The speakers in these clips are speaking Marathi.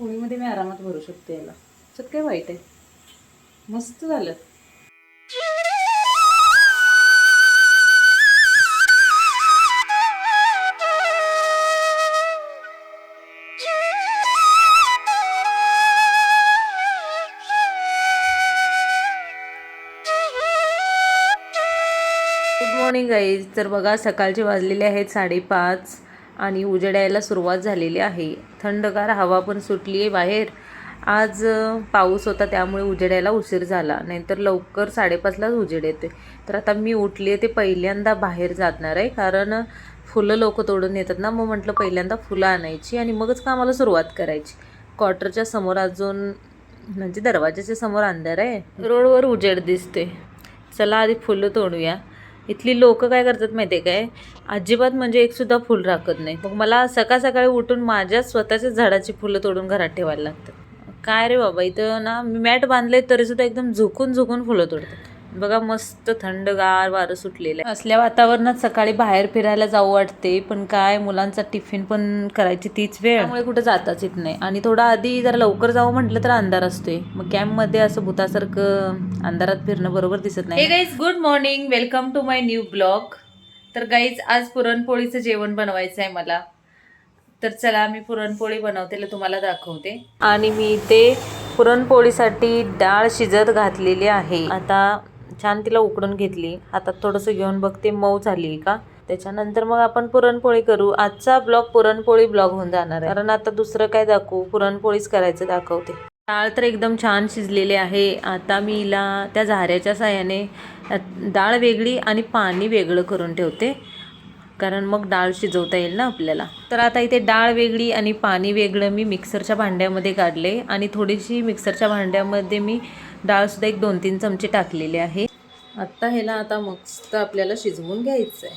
पोळीमध्ये मी आरामात भरू शकते याला. त्यात काय वाईट आहे? मस्त झालं. गुड मॉर्निंग गाईज तर बघा सकाळचे वाजलेले आहेत साडेपाच. आणि उजेडायला सुरुवात झालेली आहे. थंडगार हवा पण सुटली आहे बाहेर. आज पाऊस होता त्यामुळे उजेडायला उशीर झाला. नाहीतर लवकर साडेपाचलाच उजेड येते तर आता मी उठली ते पहिल्यांदा बाहेर जाणार आहे. कारण फुलं लोक तोडून येतात ना मग म्हटलं पहिल्यांदा फुलं आणायची आणि मगच कामाला सुरुवात करायची. क्वार्टरच्या समोर अजून म्हणजे दरवाजाच्या समोर अंधार आहे. रोडवर उजेड दिसते चला आधी फुलं तोडूया. इथली लोक काय करतात माहिती आहे काय? अजिबात म्हणजे एकसुद्धा फूल फुल राखत नाही. मग मला सकाळ सकाळी उठून माझ्या स्वतःच्याच झाडाची फुलं तोडून घरात ठेवायला लागतात. काय रे बाबा इथं ना मी मॅट बांधले तरीसुद्धा एकदम झुकून झुकून फुलं तोडतात. बघा मस्त थंडगार वारं सुटलेलं आहे. असल्या वातावरणात सकाळी बाहेर फिरायला जाऊ वाटते पण काय मुलांचा टिफिन पण करायची तीच वेळ. त्यामुळे कुठे जाताच येत नाही. आणि थोडा आधी जरा लवकर जावं म्हटलं तर अंधार असतोय. मग कॅम्पमध्ये असं भूतासारखं अंधारात फिरणं बरोबर दिसत नाही. Guys good morning welcome to my new blog तर गाईज आज पुरणपोळीचं जेवण बनवायचं आहे मला. तर चला मी पुरणपोळी बनवतेला तुम्हाला दाखवते. आणि मी ते पुरणपोळीसाठी डाळ शिजत घातलेली आहे. आता छान तिला उकडून घेतली. हातात थोडंसं घेऊन बघते मऊ झाली का? त्याच्यानंतर मग आपण पुरणपोळी करू. आजचा ब्लॉग पुरणपोळी ब्लॉग होऊन जाणार आहे. कारण आता दुसरं काय दाखवू? पुरणपोळीच करायचं दाखवते. डाळ तर एकदम छान शिजलेली आहे. आता मी हिला त्या झाऱ्याच्या साह्याने डाळ वेगळी आणि पाणी वेगळं करून ठेवते. कारण मग डाळ शिजवता येईल ना आपल्याला. तर आता इथे डाळ वेगळी आणि पाणी वेगळं मी मिक्सरच्या भांड्यामध्ये काढले. आणि थोडीशी मिक्सरच्या भांड्यामध्ये मी डाळसुद्धा एक दोन तीन चमचे टाकलेले आहे. आत्ता ह्याला आता मस्त आपल्याला शिजवून घ्यायचं आहे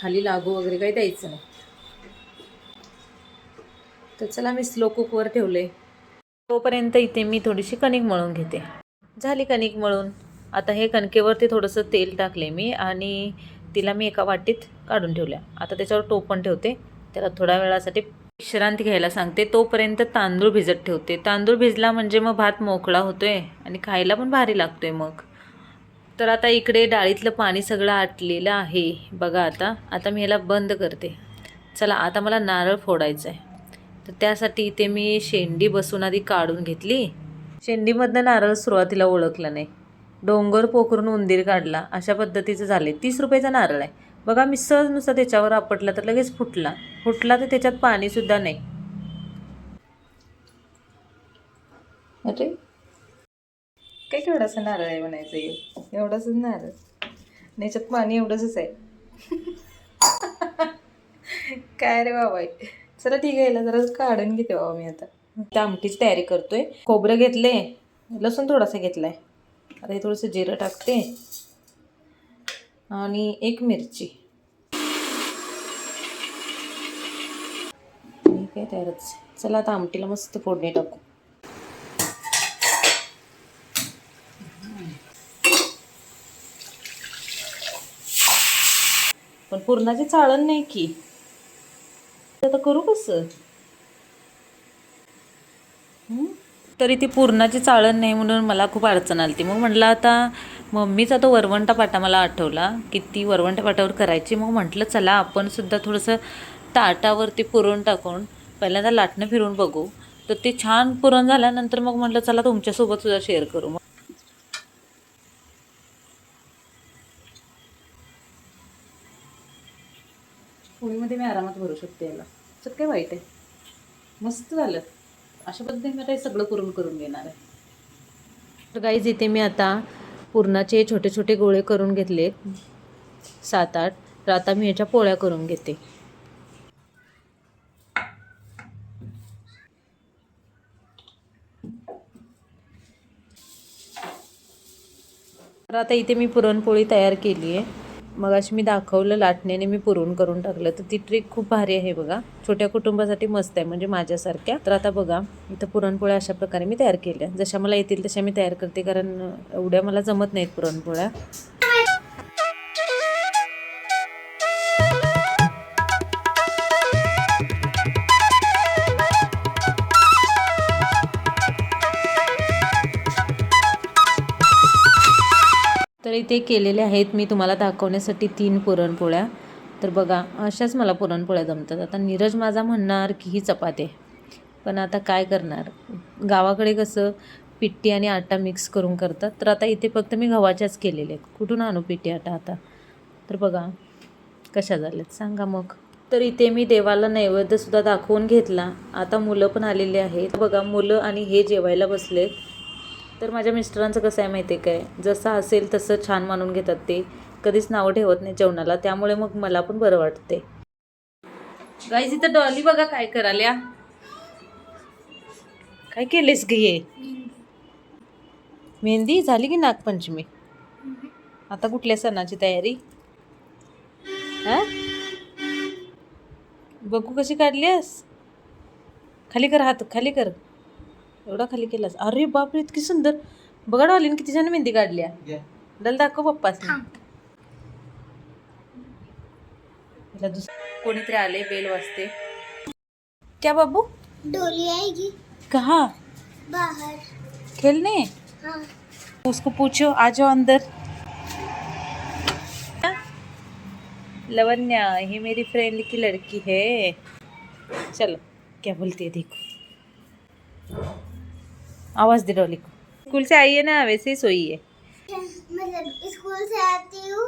खाली लागू वगैरे काही द्यायचं नाही. तर चला मी स्लो कुकवर ठेवले. तोपर्यंत इथे मी थोडीशी कणिक मळून घेते. झाली कणिक मळून. आता हे कणकेवरती थोडंसं तेल टाकले मी आणि तिला मी एका वाटीत काढून ठेवल्या. आता त्याच्यावर टोपण ठेवते. त्याला थोड्या वेळासाठी विश्रांती घ्यायला सांगते. तोपर्यंत तांदूळ भिजत ठेवते. तांदूळ भिजला म्हणजे मग भात मोकळा होतोय आणि खायला पण भारी लागतोय मग. तर आता इकडे डाळीतलं पाणी सगळं आटलेलं आहे. बघा आता. आता मी ह्याला बंद करते. चला आता मला नारळ फोडायचं आहे. तर त्यासाठी इथे मी शेंडी बसून आधी काढून घेतली. शेंडीमधनं नारळ सुरुवातीला ओळखलं नाही. डोंगर पोखरून उंदीर काढला. अशा पद्धतीचं झाले. तीस रुपयाचा नारळ आहे. बघा मी सहज नुसता त्याच्यावर आपटला तर लगेच फुटला. फुटला तर त्याच्यात पाणीसुद्धा नाही. अरे काय केवढासा नारळ आहे म्हणायचं हे. एवढाच नारळ. आणि याच्यात पाणी एवढंच आहे. काय रे बाबा? चला ठीक आहे जरा काढून घेते बाबा मी आता. त्या आमटीची तयारी करतोय. खोबरं घेतले लसूण थोडासा घेतलाय. आता हे थोडंसं जिरं टाकते. आणि एक मिरची. ठीक आहे तयारच चला आता आमटीला मस्त फोडणी टाकू. पण पूर्णाची चाळण नाही की. आता करू कसं? तरी ती पूर्णाची चाळण नाही म्हणून मला खूप अडचण आली ती मग म्हटलं आता मम्मीचा तो वरवंटा पाटा मला आठवला की ती वरवंटा पाटावर करायची. मग म्हटलं चला आपण सुद्धा थोडंसं ताटावरती पुरण टाकून पहिल्यांदा लाटणं फिरून बघू. तर ते छान पुरण झाल्यानंतर मग म्हटलं चला तुमच्यासोबत सुद्धा शेअर करू. मग पोळीमध्ये मी आरामात भरू शकते याला. त्याच्यात काय वाईट आहे? मस्त झालं. अशा पद्धतीने आता हे सगळं करून करून घेणार आहे. तर गाईज इथे मी आता पुरणाचे छोटे छोटे गोळे करून घेतले. सात आठ. तर आता मी ह्याच्या पोळ्या करून घेते. तर आता इथे मी पुरणपोळी तयार केली आहे मग अशी मी दाखवलं लाटण्याने मी पुरवून करून टाकलं. तर ती ट्रिक खूप भारी आहे बघा. छोट्या कुटुंबासाठी मस्त आहे म्हणजे माझ्यासारख्या. तर आता बघा इथं पुरणपोळ्या अशा प्रकारे मी तयार केल्या. जशा मला येतील तशा मी तयार करते कारण एवढ्या मला जमत नाहीत पुरणपोळ्या. इथे केलेले आहेत मी तुम्हाला दाखवण्यासाठी तीन पुरणपोळ्या. तर बघा अशाच मला पुरणपोळ्या जमतात. आता नीरज माझा म्हणणार की ही चपाती. आहे पण आता काय करणार? गावाकडे कसं पिट्टी आणि आटा मिक्स करून करतात. तर आता इथे फक्त मी गव्हाच्याच केलेल्या आहेत. कुठून आणू पिट्टी आटा आता? तर बघा कशा झाल्यात सांगा मग. तर इथे मी देवाला नैवेद्यसुद्धा दाखवून घेतला. आता मुलं पण आलेली आहेत. बघा मुलं आणि हे जेवायला बसलेत. तर माझ्या मिस्टरांचं कसं आहे माहिती आहे काय? जसं असेल तसं छान मानून घेतात ते. कधीच नावं ठेवत नाही जेवणाला त्यामुळे मग मला पण बरं वाटते गाईज इथं डॉली बघा काय कराल्या काय केलेस ग मेहंदी झाली की नागपंचमी? आता कुठल्या सणाची तयारी? हा? बघू कशी काढली आहेस खाली कर हात खाली कर. एवढा खाली केलास. अरे बापरे इतकी सुंदर. बघा डॉलीन किती छान मेहंदी काढल्या. डल दाखव पप्पाच कोणीतरी आले बेल वाजते. क्या बाबू? डोली आएगी. कहा? बाहर. खेलने हाँ. उसको पूछो आ जाओ अंदर. लवन्या ये मेरी फ्रेंड की लड़की है. चलो क्या बोलती है देखो. आवाज़ दे डॉली को स्कूल से आई है ना वैसे ही सोई है मतलब स्कूल से आती हूँ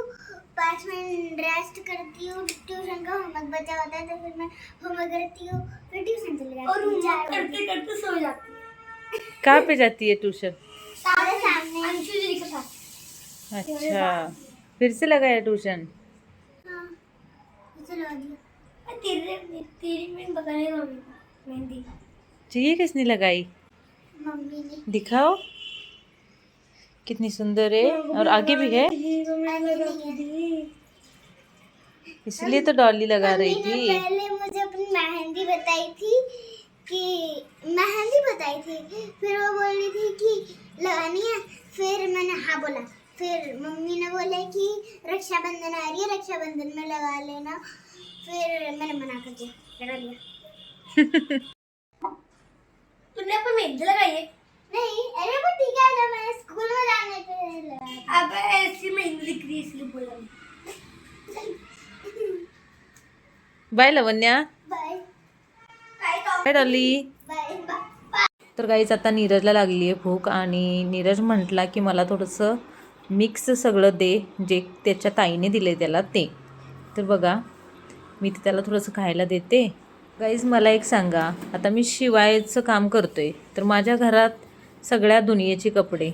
पाँच मिनट रेस्ट करती हूँ ट्यूशन का होमवर्क बचा होता है तो फिर मैं होमवर्क करती हूँ फिर ट्यूशन चले जाती और करते करते सो जाती हूँ। कहाँ पे जाती है ट्यूशन सारे सामने अंशु जी के साथ। अच्छा फिर से लगाया ट्यूशन हाँ दिया। तेरे तेरी मेहंदी। चाहिए किसने लगाई? दिखाओ। कितनी सुंदर है और आगे भी है। इसलिए तो डॉली लगा रही थी। पहले मुझे अपनी मेहंदी बताई थी कि मेहंदी बताई थी। फिर वो बोल रही थी कि लगानी है। फिर मैंने हाँ बोला। फिर मम्मी ने बोला कि रक्षाबंधन आ रही है रक्षाबंधन में लगा लेना। फिर मैंने मना कर दिया लगा लिया। तूने अपन मेहंदी लगाई है? नहीं अरे वो ठीक है जब मैं स्कूल में जाने पे लगा अब ऐसी मेहंदी दिख रही है इसलिए बोला bye Lavanya bye. Dolly bye bye तर गाईच आता नीरजला लागली आहे भूक आणि नीरज म्हटला की मला थोडंसं मिक्स सगळं दे जे त्याच्या ताईने दिले त्याला ते. तर बघा मी ते त्याला थोडंसं खायला देते. गाईज मला एक सांगा. आता मी शिवायचं काम करतो आहे तर माझ्या घरात सगळ्या दुनियेचे कपडे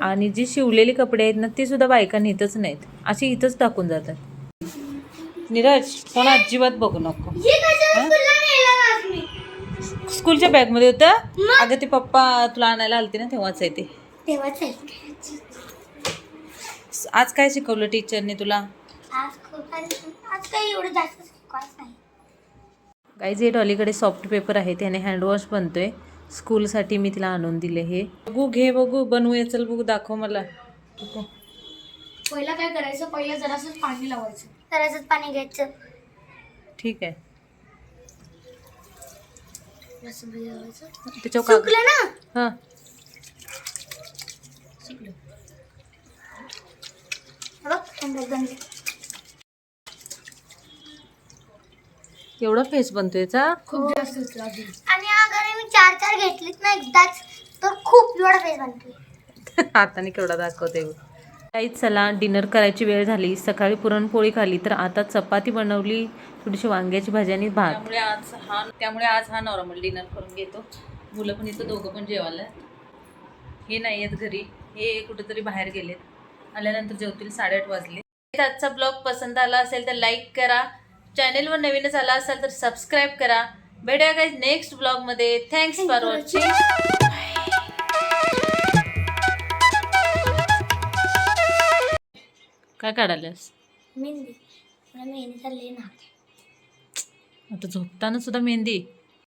आणि जी शिवलेली कपडे आहेत ना ती सुद्धा बायका नेतच नाहीत. अशी इथंच टाकून जातात. नीरज कोण अजिबात बघू नको. स्कूलच्या बॅगमध्ये होतं? अगं ते पप्पा तुला आणायला आलते ना तेव्हाच आहे ते. आज काय शिकवलं टीचरने तुला? आज काही एवढं जास्त गाईज हे डॉलीकडे सॉफ्ट पेपर आहे त्याने हँडवॉश बनतोय. स्कूलसाठी मी तिला आणून दिले हे. बघू घे बघू बनवूया चल बघू दाखव मला. पहिला काय करायचं? पहिलं जरासंच पाणी लावायचं. जरासंच पाणी घ्यायचं. ठीक आहे. त्याच्यावर कागद. सुकलं ना? हां. सुकलं. बघ एवढा फेस बनतोय याचा खूप जास्त आणि अगर मी चार चार घेतलीत ना एकदाच तर खूप एवढा फेस बनतोय. हाताने केवढा दाखवते. काहीच चला डिनर करायची वेळ झाली. सकाळी पुरणपोळी खाली तर आता चपाती बनवली थोडीशी वांग्याची भाजी आणि भात. त्यामुळे आज हा त्यामुळे आज हा नॉर्मल डिनर करून घेतो. मुलं पण इथं दोघं पण जेवायला. हे नाही आहेत घरी. हे कुठेतरी बाहेर गेलेत. आल्यानंतर जेवतील साडेआठ वाजले. आजचा ब्लॉग पसंत आला असेल तर लाईक करा. चॅनेलवर नवीनच आला असेल तर सबस्क्राईब करा. भेटूया काही नेक्स्ट ब्लॉगमध्ये थँक्स फॉर वॉचिंग काय काढाल्यास मेहंदी. मेहंदी चालली ना. आता झोपताना सुद्धा मेहंदी.